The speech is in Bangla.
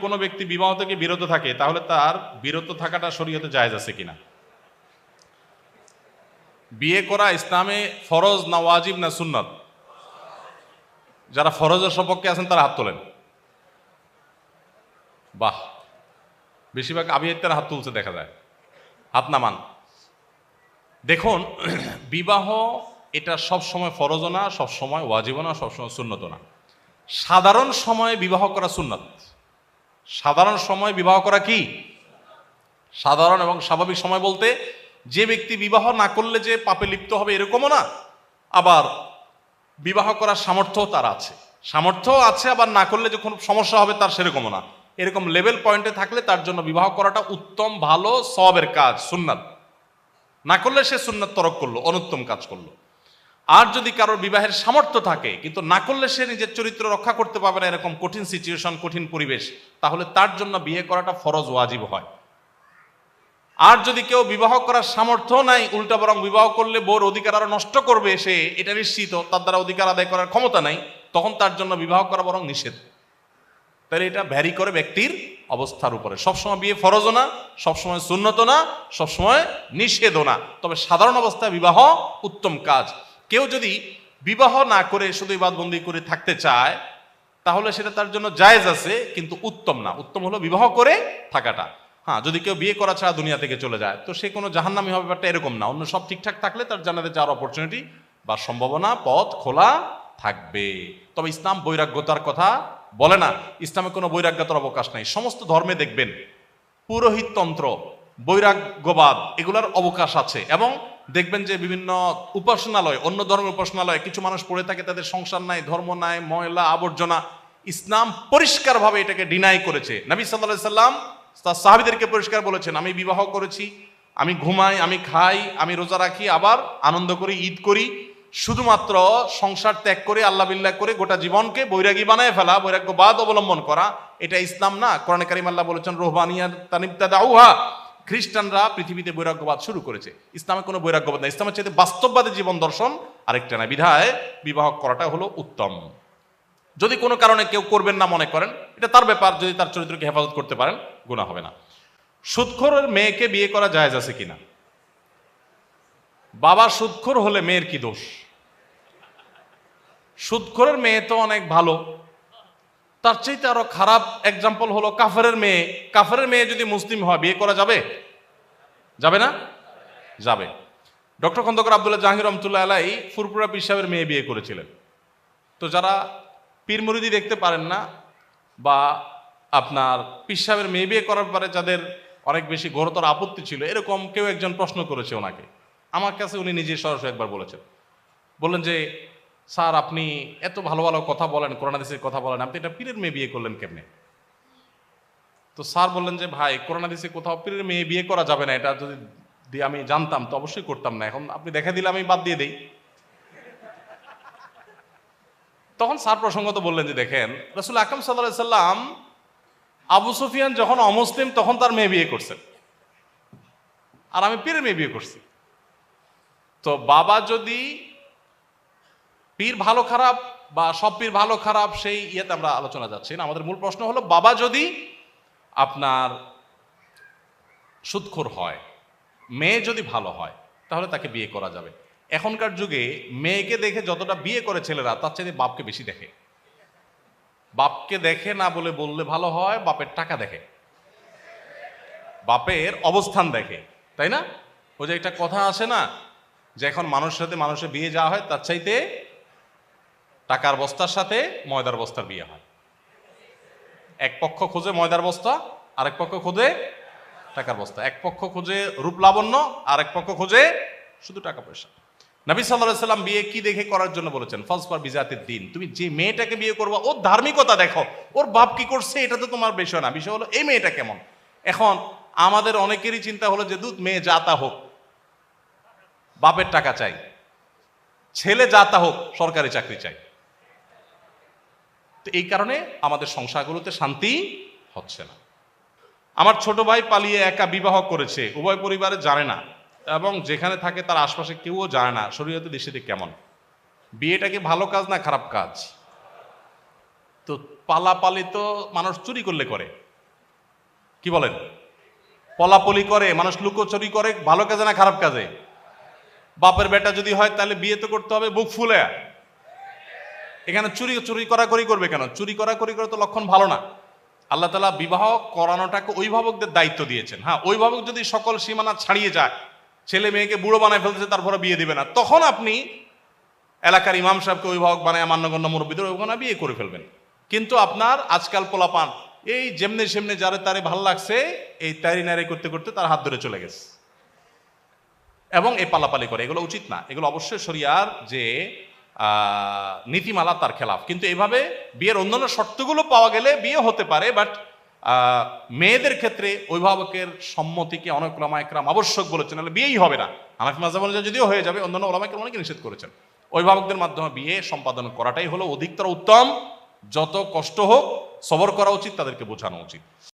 কোনো ব্যক্তি বিবাহ থেকে বিরত থাকে, তাহলে তার বিরত থাকাটা শরীয়তে জায়েজ আছে কিনা? বিয়ে করা ইসলামে ফরজ না ওয়াজিব না সুন্নত? যারা ফরজের সপক্ষে আছেন, তারা হাত তোলেন। বাহ! বেশিরভাগ আবিয়ার হাত তুলছে, দেখা যায়। হাত নামান। দেখুন, বিবাহ এটা সব সময় ফরজও না সব সময় ওয়াজিবও না, সবসময় সুন্নত না। সাধারণ সময়ে বিবাহ করা সুন্নত। সাধারণ সময় বিবাহ করা কি? সাধারণ এবং স্বাভাবিক সময় বলতে যে ব্যক্তি বিবাহ না করলে যে পাপে লিপ্ত হবে এরকমও না, আবার বিবাহ করার সামর্থ্য তার আছে। সামর্থ্য আছে, আবার না করলে যে কোনো সমস্যা হবে তার সেরকমও না। এরকম লেভেল পয়েন্টে থাকলে তার জন্য বিবাহ করাটা উত্তম, ভালো, সবের কাজ, সুন্নাত। না করলে সে সুন্নাত তরক করল, অনুত্তম কাজ করল। আর যদি কারোর বিবাহের সামর্থ্য থাকে, কিন্তু না করলে সে নিজের চরিত্র রক্ষা করতে পারবে না এরকম কঠিন সিচুয়েশন কঠিন পরিবেশ, তাহলে তার জন্য বিয়ে করাটা ফরজ, ওয়াজিব হয়। আর যদি কেউ বিবাহ করার সামর্থ্য নাই, উল্টা বরং বিবাহ করলে বোর অধিকার আরও নষ্ট করবে সে, এটা নিশ্চিত, তার দ্বারা অধিকার আদায় করার ক্ষমতা নাই, তখন তার জন্য বিবাহ করা বরং নিষেধ। তাহলে এটা ভ্যারি করে ব্যক্তির অবস্থার উপরে। সবসময় বিয়ে ফরজও না, সবসময় সুন্নত না, সবসময় নিষেধও না। তবে সাধারণ অবস্থায় বিবাহ উত্তম কাজ। কেউ যদি বিবাহ না করে, শুধু ইবাদবন্দি করে থাকতে চায়, তাহলে সেটা তার জন্য জায়েজ আছে, কিন্তু উত্তম না। উত্তম হলো বিবাহ করে থাকাটা। হ্যাঁ যদি কেউ বিয়ে করা ছাড়া দুনিয়া থেকে চলে যায়, তো সে কোনো জাহান্নামি হবে, ব্যাপারটা এরকম না। অন্য সব ঠিকঠাক থাকলে তার জানাতে যাওয়ার অপরচুনিটি বা সম্ভাবনা, পথ খোলা থাকবে। তবে ইসলাম বৈরাগ্যতার কথা বলে না। ইসলামে কোনো বৈরাগ্যতার অবকাশ নাই। সমস্ত ধর্মে দেখবেন পুরোহিততন্ত্র, বৈরাগ্যবাদ, এগুলার অবকাশ আছে। এবং দেখবেন যে বিভিন্ন উপাসনালয়, অন্য ধর্মের উপাসনালয়, কিছু মানুষ পড়ে থাকে, তাদের সংসার নাই, ধর্ম নাই, ময়লা, আবর্জনা, ইসলাম পরিষ্কারভাবে এটাকে ডিনাই করেছে। নবী সাল্লাহ সাল্লাম তার সাহাবিদেরকে পরিষ্কার বলেছেন, আমি বিবাহ করেছি, আমি ঘুমাই, আমি খাই, আমি রোজা রাখি, আবার আনন্দ করি, ঈদ করি। শুধুমাত্র সংসার ত্যাগ করে, আল্লাহ বিল্লাহ করে গোটা জীবনকে বৈরাগী বানায় ফেলা, বৈরাগ্যবাদ অবলম্বন করা, এটা ইসলাম না। কোরআনে কারিম আল্লাহ বলেছেন রোহবানিয়া তানিবতা দাউহা খ্রিস্টানরা পৃথিবীতে বৈরাগ্যবাদ শুরু করেছে। ইসলামে কোনো বৈরাগ্যবাদ না ইসলামের চাইতে বাস্তববাদী জীবন দর্শন আরেকটা না বিধায় বিবাহ করাটা হলো উত্তম। যদি কোনো কারণে কেউ করবেন না মনে করেন, এটা তার ব্যাপার। যদি তার চরিত্রকে হেফাজত করতে পারেন গুণা হবে না। সুদখোরের মেয়েকে বিয়ে করা জায়েজ আছে কিনা? বাবা সুদখোর হলে মেয়ের কি দোষ? সুদখোরের মেয়ে তো অনেক ভালো। তার চাইতে আরও খারাপ এক্সাম্পল হলো কাফেরের মেয়ে। কাফেরের মেয়ে যদি মুসলিম হয়, বিয়ে করা যাবে? যাবে না? যাবে। ডক্টর খন্দকার আবদুল্লাহ জাহাঙ্গীর রহমতুল্লাহ আলাই ফুরপুরা পীর সাহেবের মেয়ে বিয়ে করেছিলেন। তো যারা পীর মুরিদি দেখতে পারেন না বা আপনার পীর সাহেবের মেয়ে বিয়ে করার পরে যাদের অনেক বেশি ঘোরতর আপত্তি ছিল, এরকম কেউ একজন প্রশ্ন করেছে ওনাকে। আমার কাছে উনি নিজে সরাসরি একবার বলেছেন। বললেন যে স্যার, আপনি এত ভালো ভালো কথা বলেন করোনাদিসের কথা বলেন, আপনি এটা পীরের মেয়ে বিয়ে করলেন কেমনে? তো স্যার বললেন যে, ভাই করোনাদিসে কোথাও পীরের মেয়ে বিয়ে করা যাবে না, এটা যদি দিয়ে আমি জানতাম, তো অবশ্যই করতাম না। এখন আপনি দেখা দিলে আমি বাদ দিয়ে দেই। তখন স্যার প্রসঙ্গত বললেন যে, দেখেন, রসুল আকরম সাল্লাহ সাল্লাম আবু সুফিয়ান যখন অমুসলিম, তখন তার মেয়ে বিয়ে করছেন। আর আমি পীরের মেয়ে বিয়ে করছি। তো বাবা যদি পীর ভালো খারাপ বা সব পীর ভালো খারাপ সেই ইয়েতে আমরা আলোচনা যাচ্ছি না। আমাদের মূল প্রশ্ন হলো, বাবা যদি আপনার সুদখোর হয়, মেয়ে যদি ভালো হয়, তাহলে তাকে বিয়ে করা যাবে। এখনকার যুগে মেয়েকে দেখে যতটা বিয়ে করে ছেলেরা, তার চাইতে বাপকে বেশি দেখে। বাপকে দেখে না বলে বললে ভালো হয়, বাপের টাকা দেখে। বাপের অবস্থান দেখে, তাই না? ওই যে একটা কথা আছে না, যে এখন মানুষের সাথে মানুষের বিয়ে যাওয়া হয়, তার চাইতে টাকার বস্তার সাথে ময়দার বস্তার বিয়ে হয়। এক পক্ষ খোঁজে ময়দার বস্তা, আরেক পক্ষ খোঁজে টাকার বস্তা। এক পক্ষ খোঁজে রূপ লাবণ্য আর এক পক্ষ খোঁজে শুধু টাকা পয়সা। নবী সাল্লাহ সাল্লাম বিয়ে কি দেখে করার জন্য বলেছেন? ফার্স্ট পর বিজাতের দিন। তুমি যে মেয়েটাকে বিয়ে করবা, ওর ধার্মিকতা দেখো। ওর বাপ কি করছে, এটা তো তোমার বিষয় না। বিষয় হলো, এই মেয়েটা কেমন? এখন আমাদের অনেকেরই চিন্তা হলো যে, দুধ মেয়ে যাতা হোক, বাপের টাকা চাই। ছেলে যাতা হোক, সরকারি চাকরি চাই। তো এই কারণে আমাদের সংসারগুলোতে শান্তি হচ্ছে না। আমার ছোট ভাই পালিয়ে একা বিবাহ করেছে, উভয় পরিবারে জানে না, এবং যেখানে থাকে তার আশপাশে কেউও জানে না শরীয়তে দৃষ্টিতে কেমন? বিয়েটা কি ভালো কাজ না খারাপ কাজ? তো পালাপালি তো মানুষ চুরি করলে করে। কি বলেন? পলাপলি করে, মানুষ লুকোচুরি করে, ভালো কাজে না খারাপ কাজে? বাপের বেটা যদি হয় তাহলে বিয়ে তো করতে হবে, বুক ফুলে। এখানে চুরি চুরি করাকরি করবে কেন? চুরি করাকরি করে তো লক্ষণ ভালো না। আল্লাহ তালা বিবাহ করানোটাকে অভিভাবকদের দায়িত্ব দিয়েছেন। হ্যাঁ অভিভাবক যদি সকল সীমানা ছাড়িয়ে যায়, ছেলে মেয়েকে বুড়ো বানায় ফেলতেছে, তারপরে বিয়ে দিবে না। তখন আপনি এলাকার ইমাম সাহেবকে অভিভাবক বানায়, মান্যগণ্য মুরব্বীদের অভিভাবক বিয়ে করে ফেলবেন। কিন্তু আপনার আজকাল পোলাপান, এই যেমনে সেমনে যারে তারে ভালো লাগছে, এই তারি নারি করতে করতে তার হাত ধরে চলে গেছে। এবং এই পালাপালি করে, এগুলো উচিত না। এগুলো অবশ্যই শরিয়ার যে নীতিমালা তার খেলাফ। কিন্তু এভাবে বিয়ের অন্যান্য শর্তগুলো পাওয়া গেলে বিয়ে হতে পারে বাট মেয়েদের ক্ষেত্রে অভিভাবকের সম্মতিকে অনেক ওলামা একরাম আবশ্যক বলেছেন, নাহলে বিয়েই হবে না। হানাফি মাজাব অনুযায়ী যদিও হয়ে যাবে, অন্যান্য ওলামা একরাম অনেকে নিষেধ করেছেন। অভিভাবকদের মাধ্যমে বিয়ে সম্পাদন করাটাই হলো অধিকতর উত্তম, যত কষ্ট হোক, সবর করা উচিত, তাদেরকে বোঝানো উচিত।